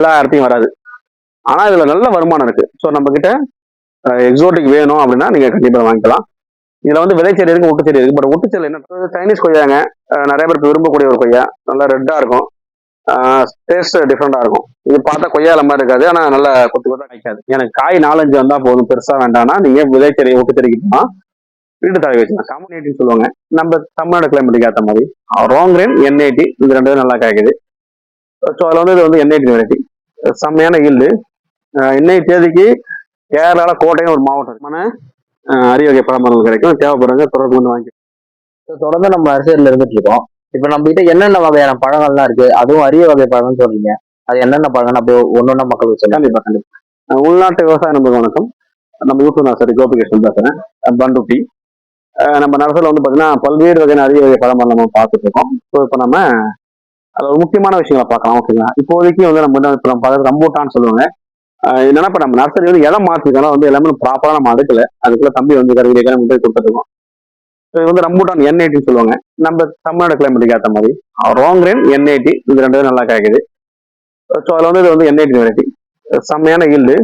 எல்லா இடத்தையும் வராது. ஆனா இதுல நல்ல வருமானம் இருக்கு. ஸோ நம்ம கிட்ட எக்ஸோட்டிக் வேணும் அப்படின்னா நீங்க கண்டிப்பாக வாங்கிக்கலாம். இதுல வந்து விதைச்செடி இருக்கு ஒட்டுச்செடி இருக்கு. பட் ஒட்டுச்செடி என்ன சைனீஸ் கொய்யாங்க நிறைய பேருக்கு விரும்பக்கூடிய ஒரு கொய்யா. நல்லா ரெட்டா இருக்கும். டேஸ்ட் டிஃப்ரெண்டா இருக்கும். இது பார்த்தா கொய்யால மாதிரி இருக்காது. ஆனா நல்லா கொத்து கொத்தா கிடைக்காது எனக்கு காய் நாலஞ்சு வந்தா போதும். பெருசா வேண்டாம்னா நீங்க விதைச்செடி ஒட்டுச்செடிக்குமா வீட்டு தலை வச்சுக்கலாம். காமன் எயிட்டின்னு சொல்லுவாங்க. நம்ம தமிழ்நாடு கிளைமேட்டுக்கு ஏற்ற மாதிரி. ரோங் என் எயிட்டி இது ரெண்டு நல்லா காய்க்குது. ஸோ அதில் வந்து இது வந்து என் எயிட்டி வெரைட்டி செம்மையான ஈல்டு இன்னைக்கு தேதிக்கு கேரளால கோட்டைன்னு ஒரு மாவட்டம் இருக்கு. மன அரிய வகை பழமரங்கள் கிடைக்கும். தேவைப்படுறவங்க தொடர்பு வந்து வாங்கி தொடர்ந்து நம்ம நர்சரியில இருந்துட்டு இருக்கோம். இப்ப நம்ம கிட்ட என்னென்ன வகையான பழங்கள்லாம் இருக்கு? அதுவும் அரிய வகை பழம்னு சொல்றீங்க அது என்னென்ன பழங்கள்னு அப்படியே ஒன்னொன்னா மக்களுக்கு சொல்லுங்க. கண்டிப்பா கண்டிப்பா. அஹ் உள்நாட்டு விவசாய நம்பருக்கு வணக்கம். நம்ம யூடியூப் நர்சரி கோபிகிருஷ்ணன் பேசுறேன். அஹ் பண்டுட்டி நம்ம நர்சரியில் வந்து பார்த்தீங்கன்னா பல்வேறு வகையான அரிய வகை பழமரம் நம்ம பார்த்துட்டு இருக்கோம். ஸோ இப்போ நம்ம அது ஒரு முக்கியமான விஷயங்களை பார்க்கலாம் ஓகேங்களா இப்போதைக்கு வந்து நம்ம வந்து இப்போ நம்ம ரம்போட்டான்னு சொல்லுவாங்க. என்னன்னா இப்போ நம்ம நர்சரி வந்து இடம் மாற்றிருக்கோம் வந்து எல்லாமே ப்ராப்பராக நம்ம அடுக்கல. அதுக்குள்ள தம்பி வந்து கருவி நம்ம போய் கொடுத்துருக்கோம் ஸோ இது வந்து ரம்பூட்டான் என் எயிட்டின்னு சொல்லுவாங்க. நம்ம தமிழ்நாடு கிளைமேட்டுக்கு ஏற்ற மாதிரி. ரோங்கிரேன் என் எயிட்டி இது ரெண்டு நல்லா கிடைக்குது ஸோ அதில் வந்து இது வந்து என் எயிட்டி வெரைட்டி செம்மையான ஈல்டு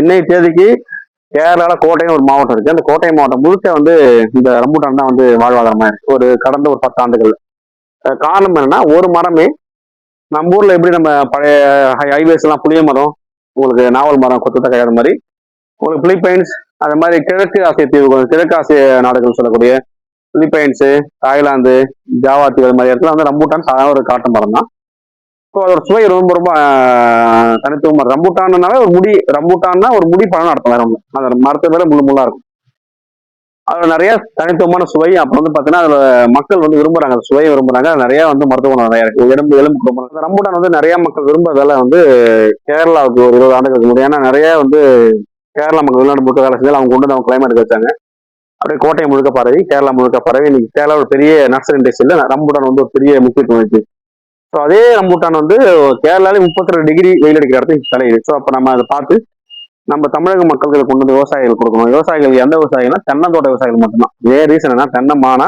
இன்னைக்கு தேதிக்கு கேரளாவில் கோட்டைன்னு ஒரு மாவட்டம் இருக்குது அந்த கோட்டை மாவட்டம் முழுக்க வந்து இந்த ரம்பூட்டான் தான் வந்து வாழ்வாதாரமாக இருக்குது ஒரு கடந்த ஒரு பத்தாண்டுகள் காரணம் என்னன்னா ஒரு மரமே நம்ம ஊர்ல எப்படி நம்ம பழைய ஹைவேஸ் எல்லாம் புளிய மரம் உங்களுக்கு நாவல் மரம் கொத்தத்தை கையாத மாதிரி உங்களுக்கு பிலிப்பைன்ஸ் அந்த மாதிரி கிழக்கு ஆசிய தீவுகள் கிழக்கு ஆசிய நாடுகள் சொல்லக்கூடிய பிலிப்பைன்ஸு தாய்லாந்து ஜாவா தீவு அது மாதிரி இடத்துல வந்து ரம்பூட்டான் சாதாரண ஒரு காட்டு மரம் தான். ஸோ அதோட சுவை ரொம்ப ரொம்ப தனித்துவமாக தனித்துவமா ஒரு முடி ரம்பூட்டான்னா ஒரு முடி பழம் நடத்தலாம் ரொம்ப அந்த மரத்தை விட முள்ளு முள்ளாக இருக்கும். அதில் நிறைய தனித்துவமான சுவை. அப்புறம் வந்து பார்த்தீங்கன்னா அதில் மக்கள் வந்து விரும்புறாங்க. அந்த சுவையை விரும்புறாங்க. நிறைய வந்து மருத்துவ குணம் இருக்குது இருக்கு. எலும்பு எலும்பு ரொம்ப அந்த வந்து நிறைய மக்கள் விரும்புறதால வந்து கேரளாவுக்கு ஒரு இருபது ஆண்டுகளுக்கு முன்னாடி. ஏன்னா நிறைய வந்து கேரளா மக்கள் வெளிநாடு முழுக்க வேலை செஞ்சால் அவங்க கொண்டு வந்து அவங்க கிளைமேட் வச்சாங்க. அப்படியே கோட்டை முழுக்க பரவி கேரளா முழுக்க பரவி இன்னைக்கு கேரளா ஒரு பெரிய நர்சரி இண்டஸ்ட்ரியில் ரம்புடன் வந்து ஒரு பெரிய முக்கியத்துவம் இருக்கு ஸோ அதே ரம்புட்டான் வந்து கேரளாலே முப்பத்தி ரெண்டு டிகிரி வெயில் அடிக்கிற இடத்துக்கு தலையுது ஸோ அப்போ நம்ம அதை பார்த்து நம்ம தமிழக மக்களுக்கு கொண்டு வந்து விவசாயிகள் கொடுக்கணும். விவசாயிகள் எந்த விவசாயிகள்னா தென்னந்தோட்ட விவசாயிகள் மட்டும்தான். ஏன் ரீசன் என்ன தென்னமான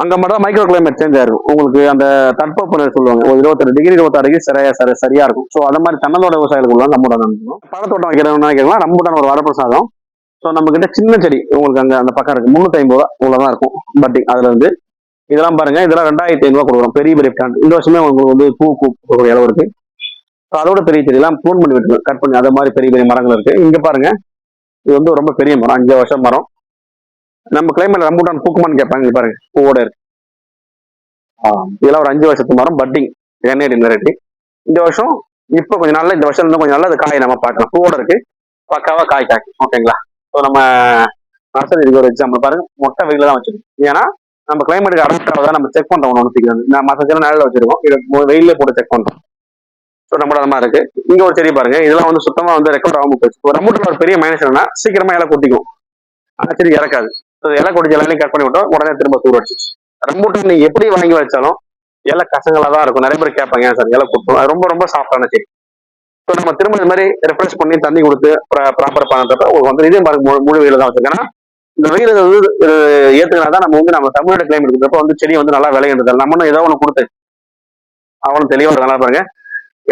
அங்கே அங்க மட்டும் மைக்ரோ கிளைமேட் சேஞ்ச் ஆயிருக்கும் உங்களுக்கு அந்த தட்பவெப்பநிலை சொல்லுவாங்க. ஒரு இருபத்தெட்டு டிகிரி இருபத்தாறு டிகிரி சரியா சரி சரியா இருக்கும். ஸோ அந்த மாதிரி தென்னந்தோட்ட விவசாயிகளுக்குள்ள நம்மளோட நினைக்கணும் பழத்தோட்டம் வைக்கிறவங்க நினைக்கலாம் ரம்பூட்டான் ஒரு வரப்பிரசாதம். ஸோ நம்ம கிட்ட சின்ன செடி உங்களுக்கு அங்கே அந்த பக்கம் இருக்கு. முந்நூத்தி ஐம்பது ரூபா இவ்வளவுதான் இருக்கும். பட்டிங் அதுல இருந்து இதெல்லாம் பாருங்க. இதெல்லாம் ரெண்டாயிரத்தி ஐநூறுவா கொடுக்குறோம். பெரிய பெரிய பிளான் இந்த வருஷமே உங்களுக்கு வந்து பூ பூ அளவு இருக்கு. அதோட பெரிய செடியெல்லாம் ப்ளூன் பண்ணி விட்டு கட் பண்ணி அது மாதிரி பெரிய பெரிய மரங்கள் இருக்கு. இங்க பாருங்க. இது வந்து ரொம்ப பெரிய மரம் அஞ்சு வருஷம் மரம். நம்ம கிளைமேட் ரம்பூட்டான் பூக்குமான்னு கேட்பாங்க இங்க பாருங்க. பூவோட இருக்கு. ஆ, இதெல்லாம் ஒரு அஞ்சு வருஷத்து மரம் பட்டிங் என்ஐடி வெரைட்டி இந்த வருஷம் இப்போ கொஞ்சம் நாள்ல இந்த வருஷம் இன்னும் கொஞ்சம் நாள்ல அது காய் நம்ம பார்க்கலாம். பூவோட இருக்கு. பக்காவா காய் காய் ஓகேங்களா? ஸோ நம்ம நர்சரி இதுக்கு ஒரு எக்ஸாம்பிள் பாருங்க. மொட்டை வெயில தான் வச்சிருக்கோம். ஏன்னா நம்ம கிளைமேட்டுக்கு அடாப்ட் ஆகுதா நம்ம செக் பண்றோம். ஒன்று ஒன்று நான் மற்ற செல்லாம் நிழல்ல வச்சிருக்கோம். இது வெயிலே போட்டு செக் பண்றோம். ஸோ நம்ம அந்த இருக்கு. இங்க ஒரு செடி பாருங்க. இதெல்லாம் வந்து சுத்தமா வந்து ரெக்கவர் ஆகாம போச்சு. ஒரு ரம்பூட்டில் ஒரு பெரிய மைனஸ் என்னன்னா சீக்கிரமா இலை கொட்டிக்கும். ஆனா செடி இறக்காது. ஸோ இலை கொட்டி எல்லாத்தையும் கட் பண்ணி விட்டோம். உடனே திரும்ப தூர் அடிச்சிச்சு ரம்பூட்டன் நீங்க எப்படி வாங்கி வச்சாலும் இலை கசங்களா தான் இருக்கும். நிறைய பேர் கேட்பாங்க ஏன் சார் இலை கொட்டும்? அது ரொம்ப ரொம்ப சாஃப்டான செடி. ஸோ நம்ம திரும்ப இது மாதிரி ரெஃப்ரெஷ் பண்ணி தண்ணி கொடுத்து ப்ராப்பர் பண்ணுறப்ப உங்களுக்கு வந்து இதே பாருங்க முழு- முழு வெயில தான் வச்சிருக்கேன்னா இந்த வெயில் வந்து ஏத்துக்கினா தான் நம்ம வந்து நம்ம தமிழோட கிளைமேட் இருக்கிறப்ப வந்து செடி வந்து நல்லா விளையின்றது நம்ம ஏதோ ஒன்று கொடுத்து அவனும் தெளிவா நல்லா பாருங்க.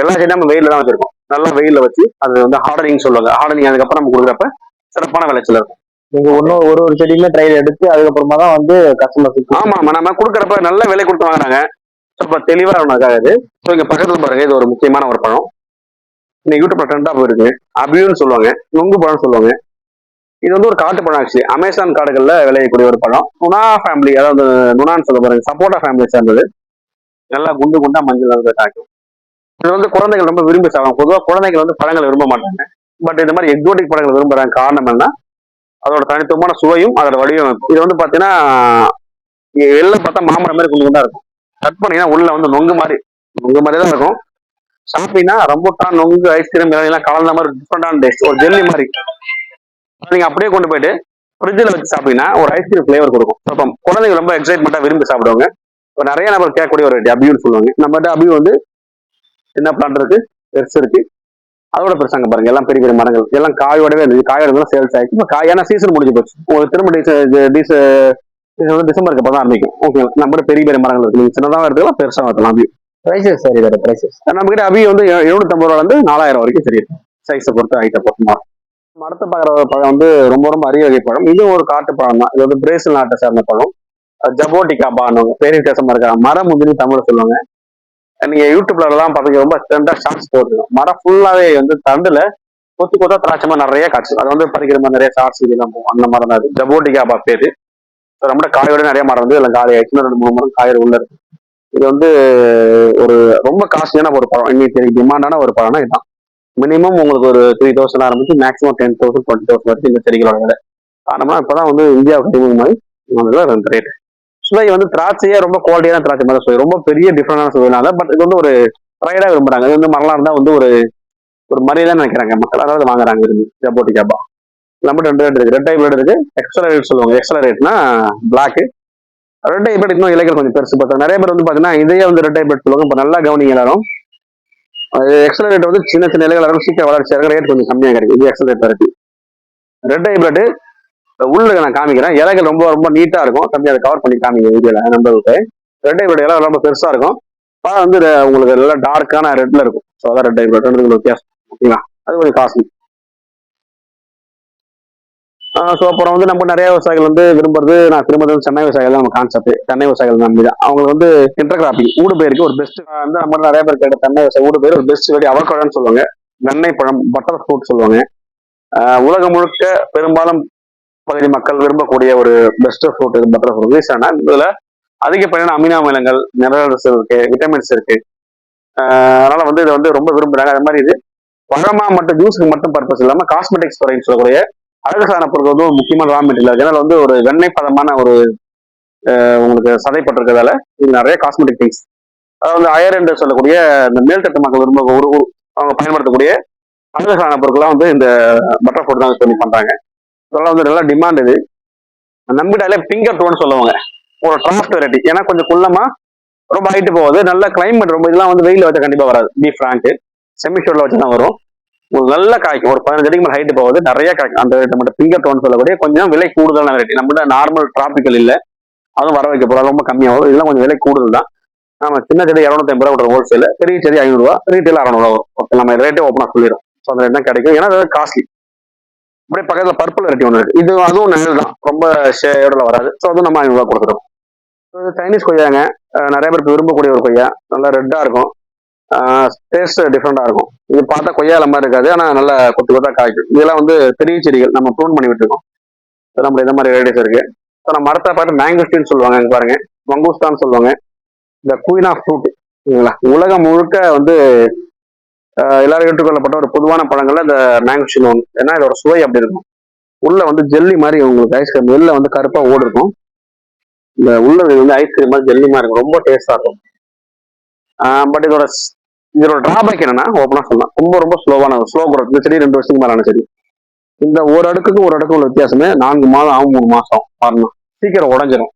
எல்லா செடியும் நம்ம வெயில தான் வச்சிருக்கோம். நல்லா வெயில்ல வச்சு அது வந்து ஹார்டனிங் சொல்லுவாங்க. ஹார்டனிங் அதுக்கப்புறம் நம்ம கொடுக்குறப்ப சிறப்பான விளைச்சல் இருக்கும். நீங்க ஒன்னும் ஒரு ஒரு செடியுமே ட்ரையல் எடுத்து அதுக்கப்புறமா தான் வந்து கஸ்டமர்ஸ் ஆமா ஆமா நம்ம கொடுக்குறப்ப நல்ல விலை கொடுத்து வாங்குறாங்க. இப்போ தெளிவா ஒன்றாக இது. ஸோ இங்க பக்கத்துல பாருங்க இது ஒரு முக்கியமான ஒரு பழம். இந்த யூடியூப்ல ட்ரெண்டா போயிருக்கு. அபியூன்னு சொல்லுவாங்க நுங்கு பழம்னு சொல்லுவாங்க. இது வந்து ஒரு காட்டு பழம் ஆக்சுவலி அமேசான் காடுகள்ல விளையக்கூடிய ஒரு பழம். நுனா ஃபேமிலி அதாவது நுனான்னு சொல்ல பாருங்க சப்போட்டா ஃபேமிலி சேர்ந்தது. நல்லா குண்டு குண்டா மஞ்சள் காய்க்கும் இது வந்து குழந்தைகள் ரொம்ப விரும்பி சாப்பிடும் பொதுவாக குழந்தைகள் வந்து பழங்களை விரும்ப மாட்டாங்க. பட் இந்த மாதிரி எக்ஸோட்டிக் பழங்கள் விரும்புறாங்க காரணம் என்ன? அதோட தனித்துவமான சுவையும் அதோட வடிவமைப்பு இது வந்து பார்த்தீங்கன்னா இங்க வெளில பார்த்தா மாமரம் மாதிரி கொஞ்சம் தான் இருக்கும். கட் பண்ணீங்கன்னா உள்ள வந்து நொங்கு மாதிரி நொங்கு மாதிரி தான் இருக்கும். சாப்பிட்டீங்கன்னா ரம்புட்டான் நொங்கு ஐஸ்கிரீம் எல்லாம் கலந்த மாதிரி டிஃப்ரெண்டான டேஸ்ட் ஒரு ஜெல்லி மாதிரி. நீங்க அப்படியே கொண்டு போயிட்டு ஃப்ரிட்ஜில் வச்சு சாப்பிட்டீங்கன்னா ஒரு ஐஸ்கிரீம் ஃப்ளேவர் கொடுக்கும். அப்போ குழந்தைங்க ரொம்ப எக்ஸைட்மெண்ட்டாக விரும்பி சாப்பிடுவாங்க. இப்போ நிறைய நபர் கேட்கக்கூடிய ஒரு அபியூன்னு சொல்லுவாங்க. நம்மகிட்ட அபியூ வந்து சின்ன பிளான்ட் இருக்கு? பெருசு இருக்கு. அதோட பெருசாங்க பாருங்க. எல்லாம் பெரிய பெரிய மரங்கள். எல்லாம் காயோடவே இருந்துச்சு. காயோட சேல்ஸ் ஆயிடுச்சு. இப்போ காய் ஏன்னா சீசன் முடிஞ்சு போச்சு. உங்களுக்கு திரும்ப டிச டிசம்பருக்கு அப்புறம் தான் ஆரம்பிக்கும். ஓகே நம்மகிட்ட பெரிய பெரிய மரங்கள் இருக்கு. நீங்க சின்னதாக எடுத்துக்கலாம் பெருசாக எடுக்கலாம் ப்ரைஸஸ் சார் இதோட ப்ரைஸஸ் நம்ம கிட்ட அபி வந்து எழுநூத்தம்பது ரூபால இருந்து நாலாயிரம் வரைக்கும் சரி சைஸை பொறுத்து ஹைட்டை பொறுத்து மாறும். மரத்தை பார்க்குற பழம் வந்து ரொம்ப ரொம்ப அரிய வகை பழம். இது ஒரு காட்டு பழம் தான். இது வந்து பிரேசில் நாட்டை சேர்ந்த பழம். ஜபோட்டிகா பானுங்க பேர் வித்தியாசமா இருக்கா மரம் முந்திரி தமிழ் சொல்லுவாங்க. நீங்க யூடியூப்லலாம் பாத்தீங்க ரொம்ப ஸ்ட்ரெண்டா ஷார்ட்ஸ் போட்டுருங்க மரம் ஃபுல்லாவே வந்து தண்டுல கொத்து கொத்தா திராட்சமா நிறைய காய்ச்சி அது வந்து பறிக்கிற மாதிரி நிறைய ஷார்ட்ஸ் இதெல்லாம் போகும். அந்த மரம் தான் அது ஜபோட்டிகா பேரு. ரொம்ப காயோட நிறைய மரம் வந்து இதுல காலி ஆயிடுச்சு. ரெண்டு மூணு மரம் காயோட உள்ள இருக்கு. இது வந்து ஒரு ரொம்ப காஸ்ட்லியான ஒரு பழம். இன்னைக்கு டிமாண்டான ஒரு பழம்னா இதுதான். மினிமம் உங்களுக்கு ஒரு த்ரீ தௌசண்ட் ஆரம்பிச்சு maximum ten thousand twenty thousand வரைக்கும் இந்த செடிகளோட விலை. ஆனோம்னா இப்போதான் வந்து இந்தியாவுக்கு அறிமுகமாய் மாதிரி ரெண்டு ரேட் சுவை வந்து திராட்சையே ரொம்ப குவாலிட்டியான திராட்சை மாதிரி சுவை. ரொம்ப பெரிய டிஃப்ரெண்டான சுவைனால பட் இது வந்து ஒரு ட்ரைடா விரும்புறாங்க. இது வந்து மரலாம் இருந்தா வந்து ஒரு ஒரு மரியாதை நினைக்கிறாங்க மக்கள். அதாவது வாங்குறாங்க இருந்து ஜப்போட்டி கேப்பா நம்மகிட்ட ரெண்டு ரேட் இருக்கு. ரெட் ஹைபிரிட் இருக்கு. எக்ஸ்ட்ரா ரேட் சொல்லுவாங்க. எக்ஸ்ட்ரா ரேட்னா பிளாக் ரெட் ஹைபிரிட் இன்னும் இலைகள் கொஞ்சம் பெருசு பார்த்தா. நிறைய பேர் வந்து பாத்தீங்கன்னா இதையே வந்து ரெட் ஹைபிரிட் சொல்லுவாங்க. இப்போ நல்லா கவனிங்க எல்லாரும். எக்ஸலரேட் வந்து சின்ன சின்ன இலைகள் எல்லாரும் சீக்கிரம் வளர்ச்சி ரேட் கொஞ்சம் கம்மியாக கிடைக்கும். இது எக்ஸலரேட் இருக்கு ரெட் ஹைபிரிட் உள்ள நான் காமிக்கிறேன். இலைகள் ரொம்ப ரொம்ப நீட்டா இருக்கும். தம்பி அதை கவர் பண்ணி காமிங்க வீடியோல நம்மளுக்கு ரெட்டை ஹைபிரிட் இலை ரொம்ப பெருசா இருக்கும். பழம் வந்து உங்களுக்கு நல்லா டார்க்கான ரெட்ல இருக்கும். ஸோ அதான் ரெட்டை ஹைபிரிட் ரெண்டு வித்தியாசம். ஓகேங்களா அது கொஞ்சம் காஸ்ட்லி ஸோ அப்புறம் வந்து நம்ம நிறைய விவசாயிகள் வந்து விரும்புறது நான் திரும்ப சென்னை விவசாயிகள் தான் நம்ம கான்செப்ட் சென்னை விவசாயிகள் நம்பி தான். அவங்களுக்கு வந்து இன்டர்கிராப்பிங் ஊடு பயிருக்கு ஒரு பெஸ்ட் வந்து நம்ம நிறைய பேர் கேட்ட தென்னை விவசாயம் ஊடு பயிர் ஒரு பெஸ்ட் வெடி. அவக்கடன்னு சொல்லுவாங்க. வெண்ணெய் பழம் பட்டர் ஃப்ரூட் சொல்லுவாங்க. உலகம் முழுக்க பெரும்பாலும் பகுதி மக்கள் விரும்பக்கூடிய ஒரு பெஸ்ட் ஃப்ரூட் இது பட்டர் ஃப்ரூட் ரீசனா இதுல அதிகப்படியான அமினோ அமிலங்கள் மினரல்ஸ் இருக்கு விட்டமின்ஸ் இருக்கு. அதனால வந்து இதை வந்து ரொம்ப விரும்புறாங்க. அது மாதிரி இது பழமா மட்டும் ஜூஸுக்கு மட்டும் பர்பஸ் இல்லாம காஸ்மெட்டிக்ஸ் துறைன்னு சொல்லக்கூடிய அழகு சாதன பொருட்கள் வந்து ஒரு முக்கியமான ரா மெட்டீரியல் அதனால வந்து ஒரு வெண்ணெய் பதமான ஒரு உங்களுக்கு சதைப்பட்டிருக்கிறதால இது நிறைய காஸ்மெட்டிக் திங்ஸ் அதாவது வந்து அயர் என்று சொல்லக்கூடிய இந்த மேல்தட்டு மக்கள் விரும்ப ஒரு அவங்க பயன்படுத்தக்கூடிய அழகு சாதன பொருட்கள்லாம் வந்து இந்த பட்டர் ஃபுட் தான் பண்ணி பண்றாங்க. இதெல்லாம் வந்து நல்லா டிமாண்ட் இது. நம்பிட்டாலே பிங்கர் டோன் சொல்லுவாங்க. ஒரு டிராஃப்ட் வெரைட்டி ஏன்னா கொஞ்சம் குள்ளமா ரொம்ப ஹைட்டு போகுது. நல்ல கிளைமேட் ரொம்ப இதெல்லாம் வந்து வெயில வச்சா கண்டிப்பா வராது. பி ஃப்ராங்க் செமிஷோர்ல வச்சு தான் வரும். உங்களுக்கு நல்ல காய்க்கும். ஒரு பதினஞ்சு அடிக்கு மேலே ஹைட்டு போகுது. நிறைய காய்க்கும். அந்த நம்ம பிங்கர் டோன் சொல்லக்கூடிய கொஞ்சம் விலை கூடுதலான வெரைட்டி நம்மளோட நார்மல் டிராபிக்கல் இல்லை. அதுவும் வர வைக்க போறா. ரொம்ப கம்மியாகும் இதெல்லாம் கொஞ்சம் விலை கூடுதல் தான். நம்ம சின்ன செடி இரநூத்தி ஐம்பது ரூபா கொடுக்குற ஹோல்சேல் பெரிய செடி ஐநூறுரூவா ரீட்டைல் அறநூறுவா வரும். ஓகே நம்ம ரேட்டே ஓப்பனாக சொல்லிடும் ஸோ அந்த ரேட் தான் கிடைக்கும். ஏன்னா அது காஸ்ட்லி அப்படியே பக்கத்தில் பர்பிள் வெரைட்டி ஒன்று இருக்கு. இது அதுவும் நெல் தான். ரொம்ப ஷேடில் வராது. ஸோ அதுவும் நம்ம ஐநூறுரூவா கொடுத்துருக்கோம். இது சைனீஸ் கொய்யாங்க. நிறைய பேருக்கு விரும்பக்கூடிய ஒரு கொய்யா. நல்லா ரெட்டாக இருக்கும். டேஸ்ட் டிஃப்ரெண்டாக இருக்கும். இது பார்த்தா கொய்யால மாதிரி இருக்காது. ஆனால் நல்லா கொத்து கொத்தா காய்க்கும். இதெல்லாம் வந்து பெரிய செடிகள். நம்ம ப்ரூன் பண்ணி விட்டுருக்கோம். ஸோ நம்ம இந்த மாதிரி வெரைட்டிஸ் இருக்கு. ஸோ நம்ம மரத்தை பார்த்து மேங்கோஸ்டின்னு சொல்லுவாங்க இங்கே பாருங்க. மங்கூஸ்தான் சொல்லுவாங்க. இந்த குயின் ஆஃப் ஃப்ரூட் சரிங்களா? உலகம் முழுக்க வந்து எல்லாரும் ஏற்றுக்கொள்ளப்பட்ட ஒரு பொதுவான பழங்கள்ல இந்த மேங்கோஸ்டின் ஒன்று ஏன்னா இதோட சுவை அப்படி இருக்கும். உள்ள வந்து ஜெல்லி மாதிரி உங்களுக்கு ஐஸ்கிரீம் வெளில வந்து கருப்பா ஓடு இருக்கும். இந்த உள்ளது வந்து ஐஸ்கிரீம் மாதிரி ஜெல்லி மாதிரி இருக்கும். ரொம்ப டேஸ்டா இருக்கும். பட் இதோட இதோட டிராபேக் என்னன்னா ஓப்பனா சொல்லலாம். ரொம்ப ரொம்ப ஸ்லோவான ஸ்லோ growth இந்த செடி ரெண்டு வருஷத்துக்கு மேலான செடி. இந்த ஒரு அடுக்குக்கு ஒரு அடுக்கு உள்ள வித்தியாசமே நான்கு மாதம் ஆகும் மூணு மாசம் வரணும் சீக்கிரம் உடஞ்சிரும்.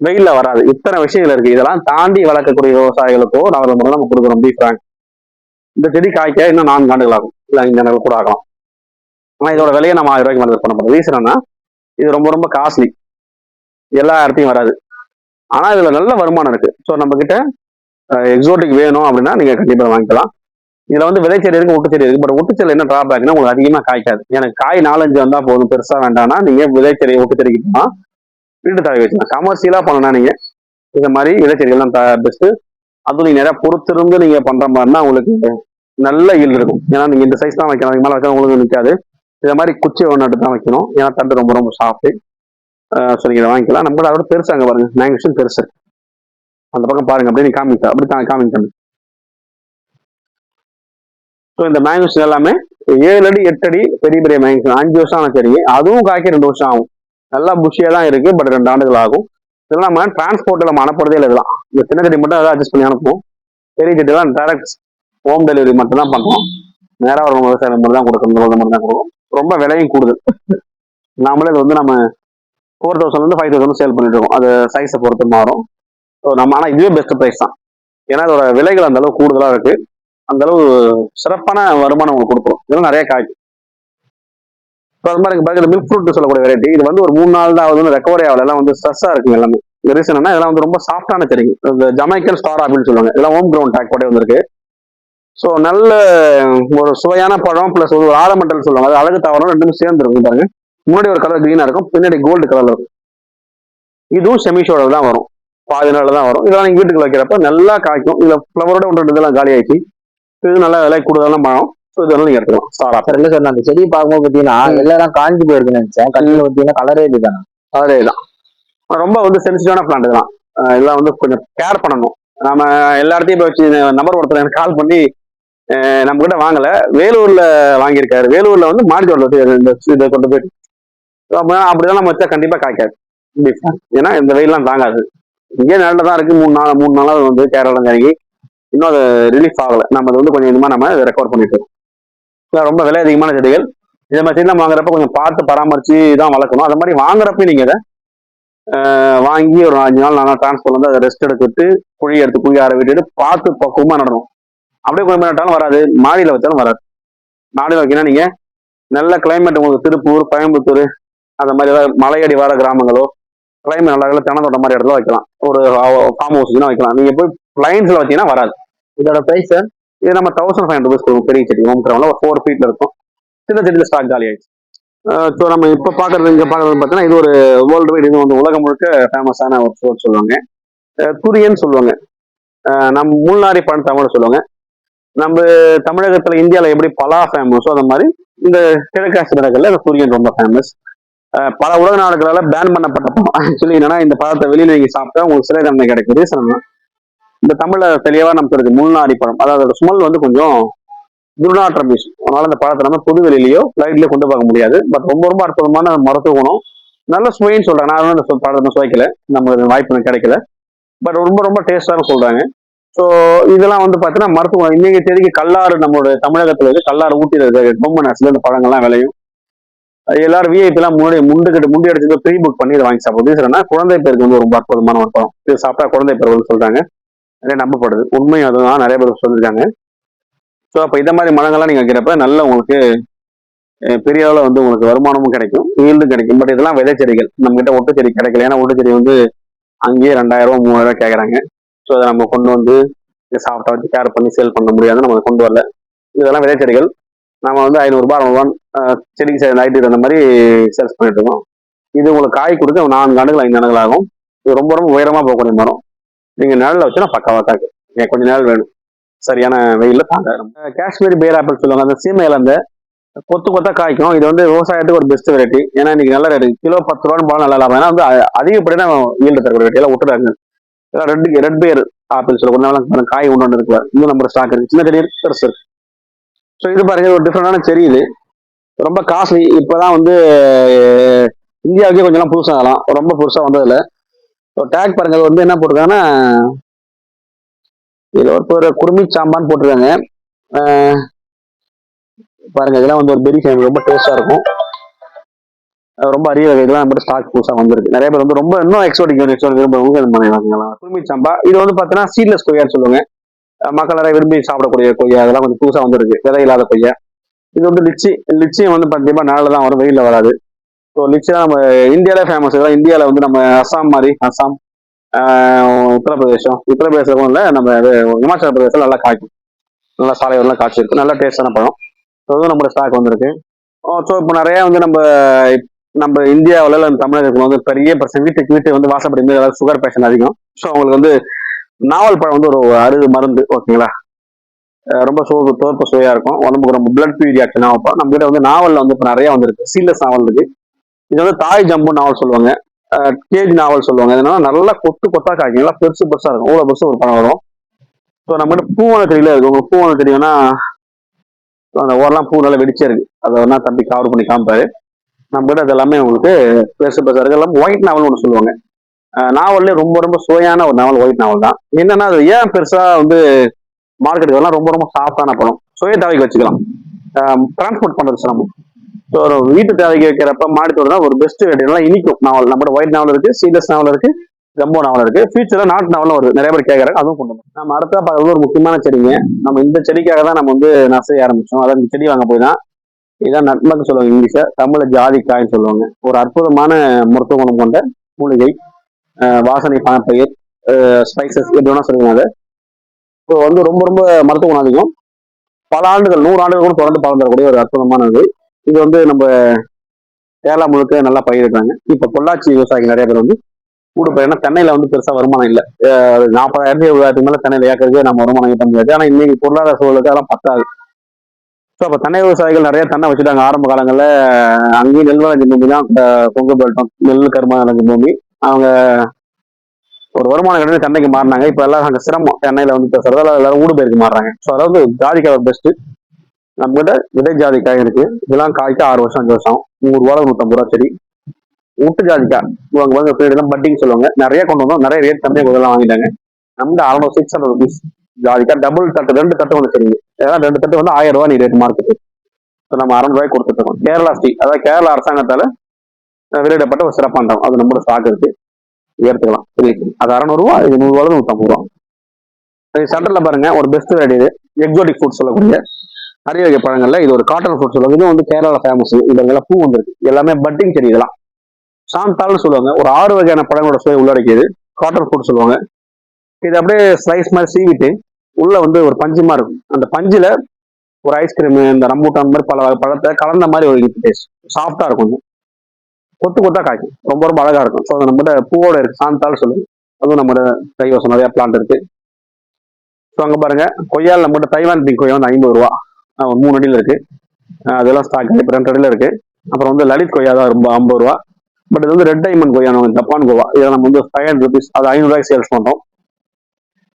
வெயில்ல வராது. இத்தனை விஷயங்கள் இருக்கு. இதெல்லாம் தாண்டி வளர்க்கக்கூடிய விவசாயிகளுக்கோ நம்ம நம்ம கொடுக்குறோம் பி ஃப்ராங்க் இந்த செடி காய்க்க இன்னும் நான்கு ஆண்டுகள் ஆகும். இல்லை ஐந்து ஆண்டுகள் கூட ஆகலாம். ஆனால் இதோட விலையை நம்ம ஆயிரம் ரூபாய்க்கு மேலே பண்ண போறோம் ரீசன் என்ன? இது ரொம்ப ரொம்ப காஸ்ட்லி எல்லா இடத்தையும் வராது. ஆனால் இதில் நல்ல வருமானம் இருக்குது ஸோ நம்மக்கிட்ட எக்ஸோட்டிக் வேணும் அப்படின்னா நீங்கள் கண்டிப்பாக வாங்கிக்கலாம். இதில் வந்து விதைச்செடி இருக்குது ஒட்டுச்செடி இருக்குது பட் ஒட்டுச்செடி என்ன ட்ராபேக்னா உங்களுக்கு அதிகமாக காய்க்காது. எனக்கு காய் நாலஞ்சு வந்தால் போதும். பெருசாக வேண்டாம்னா நீங்கள் விதைச்செடி ஒட்டுச்செடிக்கு போனால் வீட்டு தடவை வச்சுக்கலாம். கமர்ஷியலாக பண்ணலாம் நீங்கள் இந்த மாதிரி விதைச்செடிகள்லாம் பெஸ்ட்டு அதுவும் நீங்கள் நிறையா பொறுத்திருந்து நீங்கள் பண்ணுற மாதிரினா உங்களுக்கு நல்ல ஈல்டு இருக்கும். ஏன்னா நீங்க இந்த சைஸ் தான் வைக்கணும். அதுக்கு மேல வைக்க உங்களுக்கு நிற்காது இந்த மாதிரி குச்சி ஒன்று தான் வைக்கணும். ஏன்னா தண்டு ரொம்ப ரொம்ப சாஃப்ட் ஸோ நீங்க இதை வாங்கிக்கலாம். நம்ம அதோட பெருசு அங்க பாருங்க. விஷயம் பெருசு. அந்த பக்கம் பாருங்க. அப்படியே நீ காமிக்க அப்படி தான் காமிக்க ஸோ இந்த மேங்கோஷன் எல்லாமே ஏழு அடி எட்டு அடி பெரிய பெரிய மேங்கோஷன் அஞ்சு வருஷம் ஆனால் தெரியும் அதுவும் காய்க்க ரெண்டு வருஷம் ஆகும். நல்லா புஷியாக தான் இருக்கு பட் ரெண்டு ஆண்டுகள் ஆகும். இதெல்லாம் நம்ம டிரான்ஸ்போர்ட்டில் நம்ம அனுப்புறதே இல்லை இதெல்லாம். இந்த சின்ன செடி மட்டும் அதை அட்ஜஸ்ட் பண்ணி அனுப்புவோம். பெரிய செடிலாம் டேரக்ட் ஹோம் டெலிவரி மட்டும் தான் பண்ணுவோம் நேராக ஒரு விவசாயம் மட்டும் தான் கொடுக்கணும். அந்த மட்டும் தான் கொடுக்கும் ரொம்ப விலையும் கூடுதல் நாமளே இது வந்து நம்ம ஃபோர் தௌசண்ட்லேருந்து ஃபைவ் தௌசண்ட் சேல் பண்ணிட்டு இருக்கோம். அது சைஸை பொறுத்து மாறும். ஸோ நம்ம ஆனால் இதுவே பெஸ்ட் ப்ரைஸ் தான். ஏன்னா அதோட விலைகள் அந்த அளவு கூடுதலாக இருக்கு. அந்த அளவு சிறப்பான வருமானம் உங்களுக்கு கொடுக்குறோம் இதெல்லாம் நிறைய காய்க்கும். இப்போ அது மாதிரி பாருங்க மில்க் ஃப்ரூட் சொல்லக்கூடிய வெரைட்டி இது வந்து ஒரு மூணு நாள் தான் வந்து ரெக்கவரி ஆகல. எல்லாம் வந்து ஸ்ட்ரெஸ்ஸாக இருக்கு எல்லாமே. ரீசன் என்ன இதெல்லாம் வந்து ரொம்ப சாஃப்டான செடிங்க. இந்த ஜமைக்கல் ஸ்டார் அப்படின்னு சொல்லுவாங்க. இதெல்லாம் ஹோம் கிரவுண்ட் டேக் கூட வந்திருக்கு. ஸோ நல்ல ஒரு சுவையான பழம் ப்ளஸ் ஒரு ஆரமெண்டல் சொல்லுவாங்க. அது அழகு தாவரம் ரெண்டுமே சேர்ந்து இருக்கும் பாருங்க. முன்னாடி ஒரு கலர் க்ரீனா இருக்கும் பின்னாடி கோல்டு கலர்ல இருக்கும். இதுவும் செமிஷோட தான் வரும். பாதி நாள் தான் வரும். இதெல்லாம் நீங்க வீட்டுக்கு வைக்கிறப்ப நல்லா காய்க்கும். இதுல ஃப்ளவரோட ஒன்று ரெண்டு இதெல்லாம் காலி ஆயிடுச்சு. இது நல்லா விலை கூடுதலான பழம். ஸோ இதெல்லாம் நீங்க எடுத்துக்கலாம். Apple sir. இல்ல சார் நான் அந்த செடியை பார்க்கும்போது பாத்தீங்கன்னா எல்லாம் காஞ்சி போயிருக்குன்னு நினைச்சேன். கடையில பாத்தீங்கன்னா கலரே இதுதானே அதே தான். ரொம்ப வந்து சென்சிட்டிவான பிளான்ட் இதெல்லாம் இதெல்லாம் வந்து கொஞ்சம் கேர் பண்ணணும். நாம எல்லா இடத்தையும் போய் வச்சு நம்பர் ஒருத்தர் எனக்கு கால் பண்ணி நம்ம கிட்ட வாங்கல. வேலூர்ல வாங்கியிருக்காரு. வேலூர்ல வந்து மாடித்தோட்டில் இந்த இதை கொண்டு போயிட்டு அப்ப அப்படிதான் நம்ம வச்சா கண்டிப்பா காய்க்காது. ஏன்னா இந்த வெயிலாம் தாங்காது. இங்கே நல்ல தான் இருக்கு. மூணு நாள் மூணு நாளாக வந்து கேரளம் கறங்கி இன்னும் அது ரிலீஃப் ஆகலை. நம்ம அது வந்து கொஞ்சம் கொஞ்சமாக நம்ம ரெக்கவர் பண்ணிட்டு இருக்கோம். ரொம்ப விலை அதிகமான செடிகள். இதே மாதிரி செடிலாம் வாங்குறப்ப கொஞ்சம் பார்த்து பராமரிச்சு தான் வளர்க்கணும். அது மாதிரி வாங்குறப்ப நீங்க இதை வாங்கி ஒரு அஞ்சு நாள் நாலு நாள் வந்து அதை ரெஸ்ட் எடுத்துட்டு குழி எடுத்து குழி ஆற விட்டுட்டு பார்த்து பக்குவமாக நடணும். அப்படியே கொஞ்சம் நட்டாலும் வராது. மாடியில வச்சாலும் வராது. மாடியில் வைக்கணும் நீங்க நல்ல கிளைமேட் உங்களுக்கு திருப்பூர் கோயம்புத்தூர் அந்த மாதிரி ஏதாவது மலையடி வார கிராமங்களோ கிளைமேட் நல்லா இருக்கல தென்னந்தோட்டம் மாதிரி இடத்துல வைக்கலாம். ஒரு ஃபார்ம் ஹவுஸ்னா வைக்கலாம். நீங்க போய் லைன்ஸ்ல வச்சீங்கன்னா வராது. இதோட பிரைஸ் சார் இது நம்ம தௌசண்ட் ஃபைவ் ஹண்ட்ரட் ருபீஸ் பெரிய செடி ஹோம் கிரவுண்ட்ல ஒரு ஃபோர் ஃபீட்ல இருக்கும். சின்ன செடியில் ஸ்டாக் காலி ஆயிடுச்சு. ஸோ நம்ம இப்போ பார்க்கறது இங்கே பார்க்கறது பார்த்தீங்கன்னா இது ஒரு வேர்ல்டு வைடு இது வந்து உலகம் முழுக்க ஃபேமஸான ஒரு ஃப்ரூட் சொல்லுவாங்க. துரியன் சொல்லுவாங்க. நம்ம முள்நாரி பழம் தமிழ் சொல்லுவாங்க. நம்ம தமிழகத்துல இந்தியாவில் எப்படி பலா ஃபேமஸோ அந்த மாதிரி இந்த கிழக்காசி நாடுகளில் இந்த சூரியன் ரொம்ப ஃபேமஸ் பல உலக நாடுகளால பேன் பண்ணப்பட்ட படம் ஆக்சுவலி என்னன்னா இந்த பழத்தை வெளியில நீங்க சாப்பிட்டா உங்களுக்கு சிறை தண்டனை கிடைக்குது ரீசன் இந்த தமிழ்ல தெளிவா நமக்கு இருக்கு முள்நாரி பழம். அதாவது அதோட ஸ்மெல் வந்து கொஞ்சம் துர்நாற்றம் வீசும் அதனால இந்த பழத்தை நம்ம புது வெளியிலயோ லைட்லயோ கொண்டு போக முடியாது. பட் ரொம்ப ரொம்ப அற்புதமான மருத்துவ குணம். நல்ல சுவைன்னு சொல்றாங்க. நான் இந்த சொ- பழத்தை சுவைக்கல. நம்மளுக்கு வாய்ப்பு கிடைக்கல. பட் ரொம்ப ரொம்ப டேஸ்டாக சொல்றாங்க. ஸோ இதெல்லாம் வந்து பார்த்தீங்கன்னா மருத்துவம் இன்றைக்கி இன்னைக்கு தேதிக்கு கல்லாறு நம்மளோட தமிழகத்தில் இருக்கு. கல்லாறு ஊட்டியில் இருக்கிற பொம்மை நசிலருந்து இந்த பழங்கள்லாம் விளையும். எல்லாரும் விஐபிலாம் முன்னாடி முண்டுக்கிட்டு முண்டி அடிச்சு ப்ரீ புக் பண்ணி இதை வாங்கி சாப்பிடுது சரினா குழந்தை பேருக்கு வந்து ரொம்ப அற்புதமான ஒரு பழம். இது சாப்பிட்டா குழந்தை பேர் சொல்கிறாங்க சொல்றாங்க. நிறைய நம்பப்படுது. உண்மையும் அதுதான். நிறைய பேர் சொல்லியிருக்காங்க ஸோ அப்போ இந்த மாதிரி மரங்கள்லாம் நீங்கள் வைக்கிறப்ப நல்ல உங்களுக்கு பெரிய அளவில் வந்து உங்களுக்கு வருமானமும் கிடைக்கும். ஈல்டும் கிடைக்கும். பட் இதெல்லாம் விதை செடிகள். நம்ம ஒட்டு செடி கிடைக்கல. ஏன்னா ஒட்டு செடி வந்து அங்கேயே ரெண்டாயிரம் ரூபா மூவாயிரம் ரூபா கேட்குறாங்க ஸோ அதை நம்ம கொண்டு வந்து சாஃப்டாக வச்சு கேர் பண்ணி சேல் பண்ண முடியாது நம்ம கொண்டு வரல. இதெல்லாம் விதை செடிகள். நம்ம வந்து ஐநூறுரூபா அறுநூறுபா செடிக்கு சே நைட்டு தகுந்த மாதிரி சேல்ஸ் பண்ணிட்டு இருக்கோம். இது உங்களுக்கு காய் கொடுக்க நான்கு ஆண்டுகள் ஐந்து ஆண்டுகள் ஆகும். இது ரொம்ப ரொம்ப உயரமாக போகக்கூடிய மரம். நீங்கள் நிழலில் வச்சுன்னா பக்காவாக காக்கு எனக்கு கொஞ்சம் நிழல் வேணும். சரியான வெயிலில் தாங்க. அஹ் காஷ்மீரி பேர் ஆப்பிள் சொல்லுவாங்க. அந்த சீமையில் அந்த கொத்து கொத்தா காய்க்கும். இது வந்து விவசாயத்துக்கு ஒரு பெஸ்ட் வெரைட்டி ஏன்னா இன்னைக்கு நல்ல ரேட்டு கிலோ பத்து ரூபான்னு போனால் நல்லா லாபம். ஏன்னா வந்து அதிகப்படியான ஈல்டு தரக்கூடிய வெரைட்டியெல்லாம் விட்டுறாங்க. ரெட் ரெட் பேர் ஆப்பிள் சொல்ல கொஞ்ச நாள் காய் ஒன்று ஒன்று இருக்குவார் இன்னும் நம்ம ஸ்டாக் இருக்கு. சின்ன செடி இருக்கு பெருசு இருக்கு. ஸோ இது பாருங்க ஒரு டிஃப்ரெண்டான செடி இது. ரொம்ப காஸ்ட்லி இப்போதான் வந்து இந்தியாவுக்கே கொஞ்சம் எல்லாம் புதுசாக ஆகலாம் ரொம்ப புதுசாக வந்ததில்ல. டேக் பாருங்க அது வந்து என்ன போட்டிருக்காங்கன்னா இதில் ஒரு பேர் குருமி சாம்பான்னு போட்டிருக்காங்க. பாருங்க இதெல்லாம் வந்து ஒரு பெரிய ஃபேமிலி ரொம்ப டேஸ்டாக இருக்கும். ரொம்ப அரிய வகைகள்லாம் இதெல்லாம் நம்ம ஸ்டாக் புதுசா வந்திருக்கு. நிறைய பேர் வந்து ரொம்ப இன்னும் எக்ஸோட்டிக் எக்ஸோட்டிக் விரும்புறவங்க இந்த மாதிரி குருமி சம்பா. இது வந்து பார்த்தீங்கன்னா சீட்லெஸ் கொய்யான்னு சொல்லுவாங்க. மக்கள் நிறைய விரும்பி சாப்பிடக்கூடிய கொய்யா அதெல்லாம் கொஞ்சம் புதுசா வந்திருக்கு. விதை இல்லாத கொய்யா. இது வந்து லிச்சி லிச்சியும் வந்து பார்த்தீங்கன்னா நாளில் தான் வரும் வெயிலில் வராது. ஸோ லிச்சி தான் நம்ம இந்தியாவிலே ஃபேமஸ் இதெல்லாம் இந்தியாவில் வந்து நம்ம அஸ்ஸாம் மாதிரி அஸ்ஸாம் உத்தரப்பிரதேசம் உத்தரப்பிரதேசம் இல்லை நம்ம இமாச்சல பிரதேசம் நல்லா காய்க்கும். நல்லா சாலையோரெலாம் காய்ச்சி இருக்கு நல்லா டேஸ்டான பழம். ஸோ அதுவும் நம்மளோட ஸ்டாக் வந்திருக்கு. Oh, ஸோ இப்போ நிறையா வந்து நம்ம நம்ம இந்தியாவில் இல்லை தமிழகத்தில் வந்து பெரிய பர்சன்ட் வீட்டுக்கு வீட்டு வந்து வாசப்படி மீது அதாவது சுகர் பேஷன் அதிகம். ஸோ அவங்களுக்கு வந்து நாவல் பழம் வந்து ஒரு அறுது மருந்து ஓகேங்களா ரொம்ப சோ தோற்ப சுவையா இருக்கும். உடம்புக்கு ரொம்ப பிளட் பியூரி ஆகும் நம்ம கிட்ட வந்து நாவல்ல வந்து இப்போ நிறைய வந்துருக்கு. சீலஸ் நாவல் இருக்கு. இது வந்து தாய் ஜம்பு நாவல் சொல்லுவாங்க. கேஜ் நாவல் சொல்லுவாங்க. இதனால நல்லா கொத்து கொத்தா காய்க்கும். நல்லா பெருசு பெருசா இருக்கும். அவ்வளோ பெருசு ஒரு பழம் வரும். ஸோ நம்ம பூவான செடியில இருக்கு. உங்களுக்கு பூவான செடி வேணா அந்த ஓரெல்லாம் பூ நல்லா வெடிச்சே இருக்கு. அதை வேணா தம்பி கவர் பண்ணி காமிப்பாரு. நம்ம கிட்ட அது எல்லாமே உங்களுக்கு பெருசு பெருசா எல்லாம் ஒயிட் நாவல் ஒன்று சொல்லுவாங்க. நாவல்லே ரொம்ப ரொம்ப சுவையான ஒரு நாவல் ஒயிட் நாவல் தான். என்னன்னா அது ஏன் பெருசா வந்து மார்க்கெட்டுக்கு எல்லாம் ரொம்ப ரொம்ப சாஃப்டான பழம் சுய தேவைக்கு வச்சுக்கலாம். டிரான்ஸ்போர்ட் பண்றது சிரமம். ஸோ ஒரு வீட்டு தேவைக்கு வைக்கிறப்ப மாடித்தோடு தான் ஒரு பெஸ்ட் நல்லா இனிக்கும் நாவல் நம்மளோட ஒயிட் நாவல் இருக்கு சீரியஸ் நாவல் இருக்கு ஜம்போ நாவல் இருக்கு. ஃபியூச்சர்ல நாட்டு நாவலும் வருது. நிறைய பேர் கேட்கறாங்க அதுவும் கொண்டு வந்தோம் நம்ம அடுத்த பார்க்கறது ஒரு முக்கியமான செடிங்க. நம்ம இந்த செடிக்காக தான் நம்ம வந்து நர்சரி ஆரம்பிச்சோம். அதாவது செடி வாங்க போய் தான் இதான் நட்மக்கு சொல்லுவாங்க இங்கிலீஷை தமிழை ஜாதி ஜாதிக்காய்ன்னு சொல்லுவாங்க. ஒரு அற்புதமான மருத்துவ குணம் கொண்ட மூலிகை வாசனை பணப்பயிர் ஸ்பைசஸ் எப்படி வேணா சொல்லுங்க அது. இப்போ வந்து ரொம்ப ரொம்ப மருத்துவ குணம் அதிகம். பல ஆண்டுகள் நூறு ஆண்டுகள் கூட தொடர்ந்து பலன் தரக்கூடிய ஒரு அற்புதமானது. இது வந்து நம்ம கேரளா முழுக்க நல்லா பயிரிடுறாங்க. இப்போ பொள்ளாச்சி விவசாயிகள் நிறைய பேர் வந்து கூட பயிர்னா தென்னையில வந்து பெருசா வருமானம் இல்லை. நாற்பதாயிரத்தி எழுபதாயிரத்துக்கு மேல தென்னையில ஏக்கருக்கு நம்ம வருமானம் ஈட்ட முடியாது ஆனா இன்னைக்கு பொருளாதார சூழலுக்கு அதெல்லாம் பத்தாது. ஸோ அப்போ தென்னை விவசாயிகள் நிறைய தென்னை வச்சுட்டாங்க. ஆரம்ப காலங்களில் அங்கேயும் நெல் விளைஞ்ச பூமி தான் இந்த கொங்கு பெல்ட்டம் நெல் கருமா விளைஞ்ச பூமி. அவங்க ஒரு வருமானம் கிடையாது தென்னைக்கு மாறினாங்க. இப்போ எல்லாம் அங்கே சிரமம். சென்னையில் வந்து பேசுறதால எல்லாரும் ஊடு பயிருக்கு மாறுறாங்க. ஸோ அதாவது ஜாதிக்காய் பெஸ்ட்டு நம்மகிட்ட விதை ஜாதிக்காய் இருக்கு. இதெல்லாம் காய்க்கு ஆறு வருஷம் அஞ்சு வருஷம் நூறு ரூபா நூற்றம்பது ரூபா செடி. ஊட்டு ஜாதிக்காய். இவங்க வந்து பேர் தான் பட்டிங் சொல்லுவாங்க. நிறைய கொண்டு வந்தோம். நிறைய ரேட் கம்மியாக இதெல்லாம் வாங்கிட்டாங்க. நம்ம அறநூறு சிக்ஸ் ஹண்ட்ரட் ருபீஸ் ஜாதிக்கா டபுள் தட்டு ரெண்டு தட்டு வந்து சரிங்க ஏன்னா ரெண்டு தட்டு வந்து ஆயிரம் ரூபாய் நீ ரேட் மார்க்கெட்டு ஸோ நம்ம அறநூறுவாய்க்கு கொடுத்துட்டு இருக்கோம். கேரளா ஸ்டீ அதாவது கேரளா அரசாங்கத்தால வெளியிடப்பட்ட ஒரு சிறப்பாண்டம் அது நம்மளோட ஸ்டாக் இருக்கு. எடுத்துக்கலாம். சரி அது அறநூறுவா இது நூறுரூவா நூற்றம்பது ரூபா. சென்டரில் பாருங்க ஒரு பெஸ்ட் வெரைட்டி இது. எக்ஸோட்டிக் ஃபுட் சொல்லக்கூடிய அரிய வகை பழங்கள்ல இது ஒரு காட்டன் ஃப்ரூட் சொல்லுவாங்க. இது வந்து கேரளா ஃபேமஸ் இதெல்லாம் பூ வந்திருக்கு. எல்லாமே பட்டிங் செடி இதெல்லாம். சாந்தால்னு சொல்லுவாங்க. ஒரு ஆறு வகையான பழங்களோட சுவை உள்ளடக்கியது. காட்டன் ஃப்ரூட் சொல்லுவாங்க. இது அப்படியே ஸ்லைஸ் மாதிரி சீவிட்டு உள்ள வந்து ஒரு பஞ்சுமா இருக்கும். அந்த பஞ்சுல ஒரு ஐஸ்கிரீம் இந்த ரம்பூட்டான் மாதிரி பல வகை பழத்தை கலந்த மாதிரி ஒரு டேஸ்ட் சாஃப்டா இருக்கும் கொத்து கொத்தா காய்க்கும். ரொம்ப ரொம்ப அழகா இருக்கும். ஸோ நம்மகிட்ட பூவோட இருக்கு. சாந்தால் சொல்லுங்க அதுவும் நம்மளோட கைவசம் நிறைய பிளான்ட் இருக்கு. ஸோ அங்கே பாருங்க. கொய்யால் நம்மகிட்ட தைவான் பிங்க் கொய்யா வந்து ஐம்பது ரூபா. ஒரு மூணு அடியில் இருக்கு. அதெல்லாம் ஸ்டாக் இப்போ ரெண்டு அடியில் இருக்கு. அப்புறம் வந்து லலித் கொய்யா தான் ரொம்ப ஐம்பது ரூபா. பட் இது வந்து ரெட் டைமண்ட் கொய்யா நம்ம ஜப்பான் கோவா இதை நம்ம வந்து ஃபைவ் ஹண்ட்ரட் ருபீஸ் அது ஐநூறுரூவாய்க்கு சேல்ஸ் பண்ணுறோம்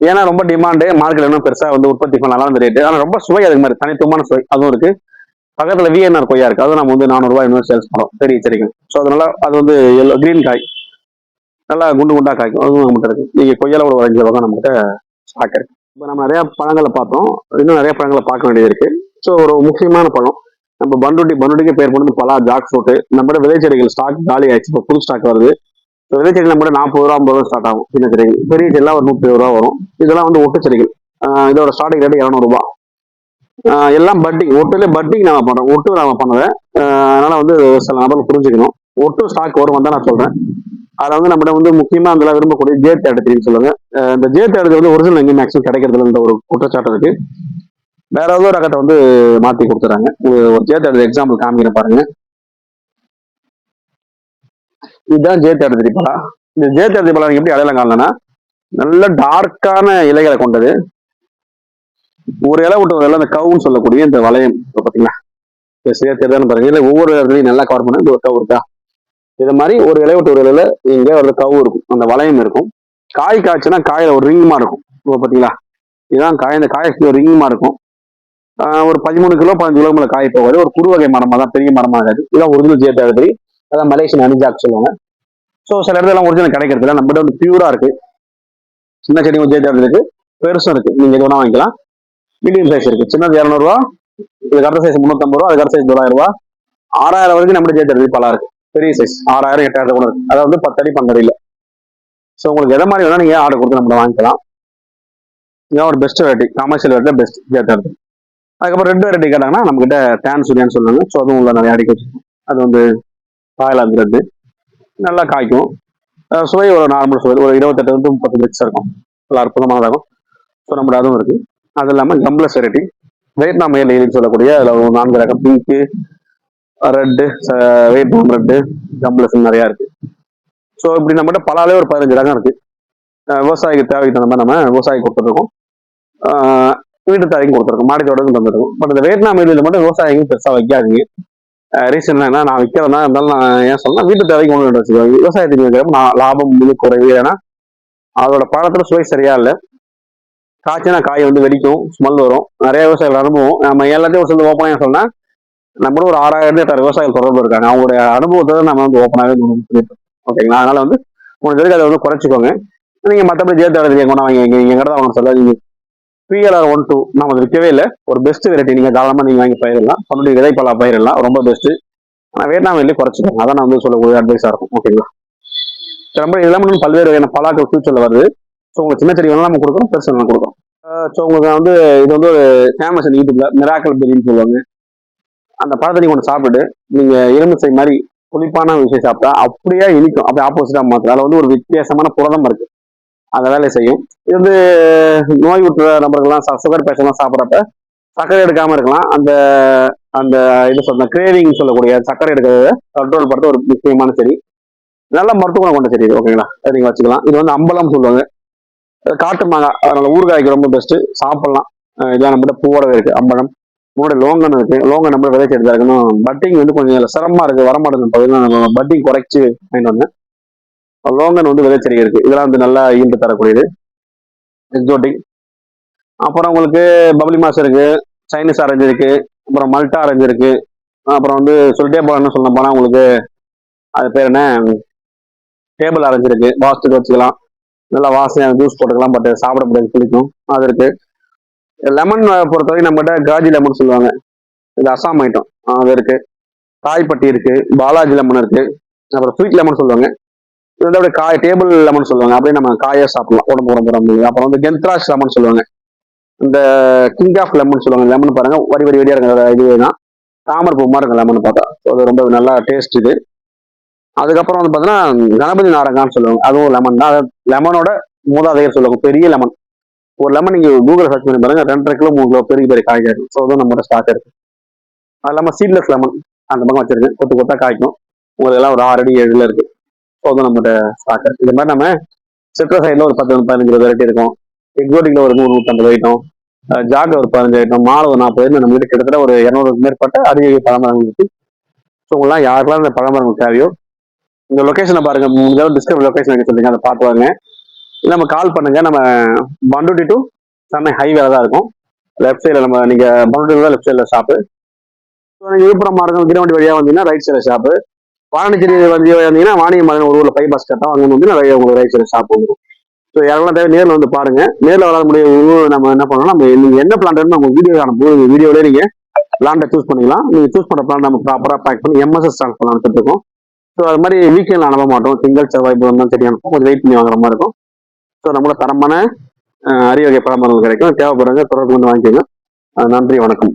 ஏன்னா ரொம்ப டிமாண்டு மார்க்கெட் இன்னும் பெருசாக வந்து உற்பத்தி பண்ணலாம் அந்த ரேட்டு ஆனால் ரொம்ப சுவை அதுக்கு மாதிரி தனித்துவமான சுவை. அதுவும் இருக்கு. பக்கத்தில் விஎன்ஆர் கொய்யா இருக்கு. அதுவும் நம்ம வந்து நானூறுரூவா இன்னும் சேல்ஸ் பண்ணோம் பெரிய செடிகள் ஸோ அதனால அது வந்து எல்லோ கிரீன் காய். நல்லா குண்டு குண்டா காய்க்கும் அதுவும் நம்மகிட்ட இருக்கு. நீங்கள் கொய்யால ஒரு அஞ்சு ரூபா நம்மகிட்ட ஸ்டாக் இருக்கு. இப்போ நம்ம நிறையா பழங்களை பார்த்தோம். இன்னும் நிறைய பழங்களை பார்க்க வேண்டியது இருக்கு. ஸோ ஒரு முக்கியமான பழம். நம்ம பண்டுட்டி பண்டுட்டிக்கு பேர் பண்ணது பலா ஜாக் ஃப்ரூட்டு. நம்மகிட்ட விதை செடிகள் ஸ்டாக் காலி ஆயிடுச்சு இப்போ புது ஸ்டாக் வருது. விதை செடி நாற்பது ரூபா ஐம்பது ரூபா ஸ்டார்ட் ஆகும். சின்ன செடிகள். பெரிய செடிலாம் ஒரு நூற்றி ரூபா வரும். இதெல்லாம் வந்து ஒட்டு செடிகள். இதோட ஸ்டார்டிங் ரேட்டு இரநூறுபா எல்லாம் பட்டிங் ஒட்டுல பட்டிங் நம்ம பண்றோம். ஒட்டு நம்ம பண்ணுவேன் அதனால வந்து சில நபர்கள் புரிஞ்சுக்கணும். ஒட்டு ஸ்டாக் வரும் தான் நான் சொல்றேன். அதில் வந்து நம்மகிட்ட வந்து முக்கியமாக அதில் விரும்பக்கூடிய ஜே தேடுத்தின்னு சொல்லுவாங்க. இந்த ஜே அடுத்து வந்து ஒரிஜினல் எங்கேயும் மேக்ஸிமம் கிடைக்கிறதுல ஒரு குற்றச்சாட்டு இருக்கு. வேற ஏதோ ரகத்தை வந்து மாற்றி கொடுத்துறாங்க. ஒரு ஜே அடுத்து எக்ஸாம்பிள் காமிக்கிறேன் பாருங்க. இதுதான் ஜே தேடுதி பழம் இந்த ஜே தேடுதி பழம் எப்படி அடையாளம் காணலன்னா நல்ல டார்க்கான இலைகளை கொண்டது. ஒரு இலை விட்டு ஒரு இலை அந்த கவுன்னு சொல்லக்கூடிய இந்த வளையம் இப்ப பாத்தீங்களா? இப்ப சரியா தெரியுதான்னு பாருங்க. இல்லை ஒவ்வொரு இடத்துலையும் நல்லா கவர் பண்ண இந்த ஒரு கவு இருக்கா? இது மாதிரி ஒரு இலை விட்டு ஒரு இலையில இங்கே ஒரு கவு இருக்கும். அந்த வளையம் இருக்கும். காய் காய்ச்சுனா காயில் ஒரு ரிங்குமா இருக்கும். இப்போ பார்த்தீங்களா இதுதான் காய். இந்த காய் ஒரு ரிங்குமா இருக்கும். ஒரு பதிமூணு கிலோ பதினஞ்சு கிலோ மேல காய் போகாது. ஒரு குறு வகை மரமா தான் பெரிய மரமா ஆகாது இதான் ஒரிஜினல் ஜே தேடுதி அதான் மலேசியன் அனிஜாக் சொல்லுவாங்க. ஸோ சில இடத்துல ஒரிஜினல் கிடைக்கிறது இல்லை. நம்மகிட்ட வந்து பியூரா இருக்கு. சின்ன செடி ஜே தேடுதி இருக்கு. பெருசும் இருக்கு. நீங்க எது வேணா வாங்கிக்கலாம். மீடியம் சைஸ் இருக்கு. சின்னது இரநூறுவா. இது கரெக்ட் சைஸ் முந்நூற்றம்பது ரூபா. அது கரெக்ட் சைஸ் தொள்ளாயிரம் ரூபா ஆறாயிரம் வரைக்கும் நம்ம ஜே பலா இருக்கு. பெரிய சைஸ் ஆறாயிரம் எட்டாயிரம் கூட இருக்கு. அதாவது வந்து பத்தடி பன்னெண்டு இல்லை ஸோ உங்களுக்கு எதை மாதிரி வேணா நீங்க ஆர்டர் கொடுத்து நம்ம வாங்கிக்கலாம். இதான் ஒரு best variety commercial variety best J அதுக்கப்புறம் ரெட் வெரைட்டி கேட்டாங்கன்னா நம்மகிட்ட டேன் சூரியன்னு சொல்லுவாங்க. ஸோ அதுவும் உள்ள நிறைய அடிக்க வச்சிருக்கோம். அது வந்து காயில் ரெட்டு நல்லா காய்க்கும். சுவை ஒரு நார்மல் சுவை. ஒரு இருபத்தெட்டு வந்து முப்பது மிக்ஸ் இருக்கும். நல்லா அற்புதமானதாகும் ஸோ நம்மளோட அதுவும் இருக்குது அது இல்லாமல் கம்ப்ளஸ் வெரைட்டி வியட்நாம் மேல் ஏரின்னு சொல்லக்கூடிய அதில் ஒரு நான்கு ரகம். பிங்க்கு ரெட்டு வியட்நாம் ரெட்டு கம்ப்ளஸ் நிறையா இருக்குது ஸோ இப்படி நம்மகிட்ட பலாலே ஒரு பதினஞ்சு ரகம் இருக்குது விவசாயிக்கு தேவைக்கு தகுந்த மாதிரி நம்ம விவசாயி கொடுத்துருக்கோம் வீட்டு தேவைக்கும் கொடுத்துருக்கோம் மாடி தோட்டத்துக்கு தந்துருக்கோம் பட் இந்த வியட்நாம் ஏரியில் மட்டும் விவசாயிங்க பெருசாக வைக்காதீங்க. ரீசன் என்ன நான் விற்கிறதா இருந்தாலும் நான் ஏன் சொல்லலாம் வீட்டு தேவைக்கு ஒன்று வச்சுக்கோங்க விவசாயத்துக்கு வைக்கிறப்ப நான் லாபம் மிக குறைவு. ஏன்னா அதோட பழத்துல சுவை சரியா இல்லை. காய்ச்சினா காய் வந்து வெடிக்கும் ஸ்மெல் வரும். நிறைய விவசாயிகள் அனுபவம். நம்ம எல்லாத்தையும் ஒரு சொல்லி ஓப்பனாக சொன்னால் நம்மளும் ஒரு ஆறாயிரம் எட்டாயிரம் விவசாயிகள் தொடர்பு இருக்காங்க. அவங்களுடைய அனுபவத்தை தான் நம்ம வந்து ஓப்பனாகவே ஓகேங்களா அதனால வந்து உங்களுக்கு தெரிஞ்சு அதை வந்து குறைச்சிக்கோங்க. நீங்கள் மற்றபடி ஜேத்து இடத்துல எங்க வாங்கி எங்க கடை வாங்க நீங்கள் பிஎல்ஆர் ஒன் டூ நம்ம அது விற்கவே இல்லை. ஒரு பெஸ்ட் வெரைட்டி நீங்கள் தாராளமாக நீங்கள் வாங்கி பயிரிடலாம். பன்னெண்டு விதைப்பலா பயிரிடலாம். ரொம்ப பெஸ்ட்டு ஆனால் வியட்நாம் வெளியே குறைச்சிக்கோங்க. அதான் நான் வந்து சொல்லக்கூடிய அட்வைஸாக இருக்கும். ஓகேங்களா ரொம்ப இதெல்லாம் இன்னும் பல்வேறு வகையான பலாக்கள் ஃபியூச்சரில் வருது. ஸோ உங்களுக்கு சின்ன செடி வேணாலும் நம்ம கொடுக்குறோம் பெருசு வேணாலும் கொடுக்குறோம் ஸோ உங்களுக்கு வந்து இது வந்து ஒரு ஃபேமஸ் யூடியூப்ல மிராக்கல் பெரின்னு சொல்லுவாங்க. அந்த பழத்தை நீங்கள் ஒன்று சாப்பிட்டு நீங்கள் எலுமிச்சை மாதிரி புளிப்பான விஷயம் சாப்பிட்டா அப்படியே இனிக்கும். அப்படியே ஆப்போசிட்டாக மாற்றும் அதில் வந்து ஒரு வித்தியாசமான புரதம் இருக்குது அந்த வேலையை செய்யும். இது வந்து நோய் உற்ற நபர்கள்லாம் சுகர் பேஷண்ட்லாம் சாப்பிட்றப்ப சர்க்கரை எடுக்காமல் இருக்கலாம். அந்த அந்த இது சொல்ல கிரேவிங் சொல்லக்கூடிய சர்க்கரை எடுக்கிறத கண்ட்ரோல் பண்ணுறது ஒரு முக்கியமான செடி. நல்ல மருத்துவ குணம் கொண்ட செடி இது ஓகேங்களா அதை வச்சுக்கலாம். இது வந்து அம்பலம் சொல்லுவாங்க. காட்டு மாங்காய் அதனால ஊறுகாய்க்கு ரொம்ப பெஸ்ட்டு சாப்பிட்லாம். இதெல்லாம் நம்மகிட்ட பூவோட இருக்குது அம்பலம் முன்னாடி லோங்கன் இருக்குது லோங்கன் நம்ம விதைச்சு எடுத்தா இருக்கணும். பட்டிங் வந்து கொஞ்சம் சிரமமாக இருக்குது வரமாட்டேங்குது பார்த்தீங்கன்னா நம்ம பட்டிங் குறைச்சி வாங்கிட்டு வந்தேன். லோங்கன் வந்து விதைச்செடி இருக்கு. இதெல்லாம் வந்து நல்லா ஈண்டு தரக்கூடியது. எக்ஸோட்டிக் அப்புறம் உங்களுக்கு பப்ளி மாஸ் இருக்கு. சைனீஸ் ஆரஞ்சு இருக்கு. அப்புறம் மல்டா ஆரஞ்சு இருக்கு. அப்புறம் வந்து சொல்லிட்டே போகலாம்னு சொல்ல போனா உங்களுக்கு அது பேர் என்ன? டேபிள் ஆரஞ்சு இருக்கு. வாசத்துக்கு வச்சுக்கலாம் நல்லா வாசனையாக ஜூஸ் போட்டுக்கலாம் பட் சாப்பிட முடியாது பிடிக்கும் அது இருக்கு. லெமன் பொறுத்தவரைக்கும் நம்மகிட்ட காஜி லெமன் சொல்லுவாங்க. இது அசாம் ஐட்டம் அது இருக்கு. தாய்ப்பட்டி இருக்கு. பாலாஜி லெமன் இருக்கு. அப்புறம் ஸ்வீட் லெமன் சொல்லுவாங்க. இது வந்து அப்படியே காய் டேபிள் லெமன் சொல்லுவாங்க. அப்படியே நம்ம காயை சாப்பிடலாம். உடம்பு உடம்பு உடம்பு. அப்புறம் வந்து கெந்த்ராஷ் லெமன் சொல்லுவாங்க. இந்த கிங் ஆஃப் லெமன் சொல்லுவாங்க. லெமன் பாருங்க. வரி வரி வரியா இருக்கிற இதுவே தான். தாமரை பூ மாதிரி இருக்கும் லெமன் பார்த்தா. ஸோ அது ரொம்ப நல்லா டேஸ்ட் இது. அதுக்கப்புறம் வந்து பார்த்தீங்கன்னா கணபதி நாரங்கான்னு சொல்லுவாங்க. அதுவும் லெமன் தான். லெமனோட மூதாதையர் சொல்லுவாங்க. பெரிய லெமன் ஒரு லெமன் நீங்க கூகுள் சர்ச் பண்ணி பாருங்க. ரெண்டரை கிலோ மூணு கிலோ பெரிய பெரிய காய்கறி இருக்கும் ஸோ அதுவும் நம்மளோட ஸ்டாக் இருக்கு. அது இல்லாமல் சீட்லெஸ் லெமன் அந்த பக்கம் வச்சிருக்கேன். கொத்து கொத்தா காய்க்கும். உங்களுக்கு எல்லாம் ஒரு ஆறு அடி ஏழுல இருக்கு. ஸோ அதுவும் நம்மகிட்ட ஸ்டாக்கர் இது மாதிரி நம்ம சிட்ரஸ் சைடில் ஒரு பத்து பதினஞ்சு வெரைட்டி இருக்கும். எக்ஸோட்டிக்கில் ஒரு நூறு நூற்றம்பது ஐட்டம் ஜாக் ஒரு பதினஞ்சு ஐட்டம் மாலை ஒரு நாற்பது நம்ம கிட்ட கிட்டத்தட்ட ஒரு இரநூறுக்கு மேற்பட்ட அரிய பழமரங்கள் இருக்கு. ஸோ உங்களாம் யாருக்கெல்லாம் இந்த பழமரங்கள் தேவையோ இந்த லொக்கேஷனை பாருங்க. முடிஞ்சாலும் டிஸ்கிரிப் லொக்கேஷன் வைக்க சொல்லுங்க அதை பார்த்து வாங்க இல்லை நம்ம கால் பண்ணுங்க. நம்ம பண்டுட்டி டு சென்னை ஹைவேல தான் இருக்கும். லெஃப்ட் சைடில் நம்ம நீங்கள் பண்டுட்டி தான் லெஃப்ட் சைடில் ஷாப்பு நீங்க விழுப்புரம் மார்க்கம் கிரவண்டி வழியாக வந்தீங்கன்னா ரைட் சைடில் ஷாப்பு வாணிச்சேரி வந்து வந்தீங்கன்னா வாணிய மார்க்கம் ஒரு ஊரில் பைபாஸ் பஸ் கட்டா அங்கே வந்து நிறைய உங்களுக்கு ரைட் ஷாப் வந்துடும் ஸோ யாரெல்லாம் தேவை நேரில் வந்து பாருங்க. நேரில் வராத முடிய நம்ம என்ன பண்ணணும்னா நம்ம நீங்கள் என்ன பிளான் வேணும் நம்ம வீடியோ அனுப்பும் வீடியோவிலே நீங்கள் பிளான்ட்டை சூஸ் பண்ணிக்கலாம். நீங்கள் சூஸ் பண்ணுற பிளான் நம்ம ப்ராப்பராக பேக் பண்ணி எம்எஸ்எஸ் ட்ரான்ஸ்ஃபர் பண்ணலான்னு இருக்கோம். ஸோ அது மாதிரி வீக்கெண்டில் அனுப்ப மாட்டோம். சிங்கிள் செவ்வாய் புதன் சரி அனுப்பும் கொஞ்சம் வெயிட் பண்ணி வாங்குற மாதிரி இருக்கும். ஸோ நம்மளோட தரமான அறிவகை அரிய வகை பழமரங்கள் கிடைக்கும். தேவைப்படுறவங்க தொடர்பு வந்து வாங்கிக்கோங்க. நன்றி வணக்கம்.